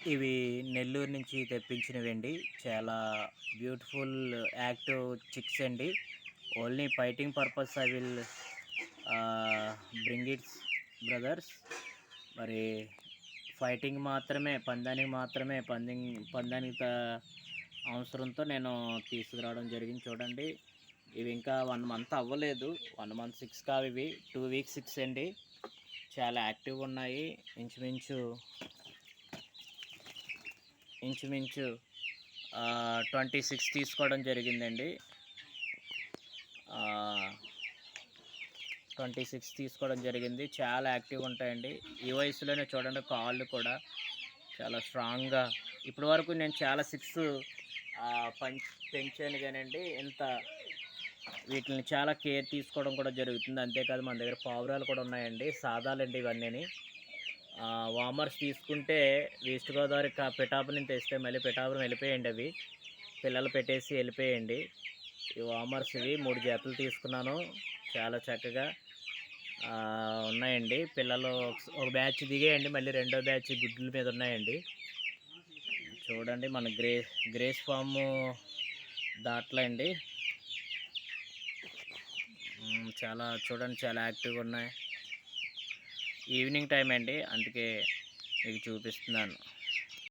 ఇవి నెల్లూరు నుంచి తెప్పించినవండి. చాలా బ్యూటిఫుల్ యాక్టివ్ చిక్స్ అండి. Only fighting purpose I will bring its brothers. మరి ఫైటింగ్ మాత్రమే పందానికి మాత్రమే పందెం పందానికి అవసరంతో నేను తీసుకురావడం జరిగింది చూడండి. ఇవి ఇంకా వన్ మంత్ అవ్వలేదు. వన్ మంత్ సిక్స్ కావు ఇవి. టూ వీక్స్ సిక్స్ అండి. చాలా యాక్టివ్గా ఉన్నాయి. ఇంచుమించు ఇంచుమించు ట్వంటీ సిక్స్ తీసుకోవడం జరిగిందండి. ట్వంటీ సిక్స్ తీసుకోవడం జరిగింది. చాలా యాక్టివ్గా ఉంటాయండి. ఈ వయసులోనే చూడండి కాళ్ళు కూడా చాలా స్ట్రాంగ్గా. ఇప్పటి వరకు నేను చాలా సిక్స్ పంచ్ పెంచాను కానండి. ఇంత వీటిని చాలా కేర్ తీసుకోవడం కూడా జరుగుతుంది. అంతేకాదు మన దగ్గర పావురాలు కూడా ఉన్నాయండి. సాదాలండి ఇవన్నీ వామర్స్ తీసుకుంటే ఈస్ట్ గోదావరి కా- పిఠాపురం తెస్తే మళ్ళీ పిఠాపురం వెళ్ళిపోయండి అవి. పిల్లలు పెట్టేసి వెళ్ళిపోయండి. ఈ వామర్స్ ఇవి మూడు జతలు తీసుకున్నాను. చాలా చక్కగా ఉన్నాయండి. పిల్లలు ఒక- బ్యాచ్ దిగేయండి. మళ్ళీ రెండో బ్యాచ్ గుడ్ల మీద ఉన్నాయండి. చూడండి మన గ్రే గ్రేస్ ఫామ్ దాట్లా అండి చాలా చూడండి చాలా యాక్టివ్గా ఉన్నాయి. ఈవినింగ్ టైం అండి. అందుకే మీకు చూపిస్తున్నాను.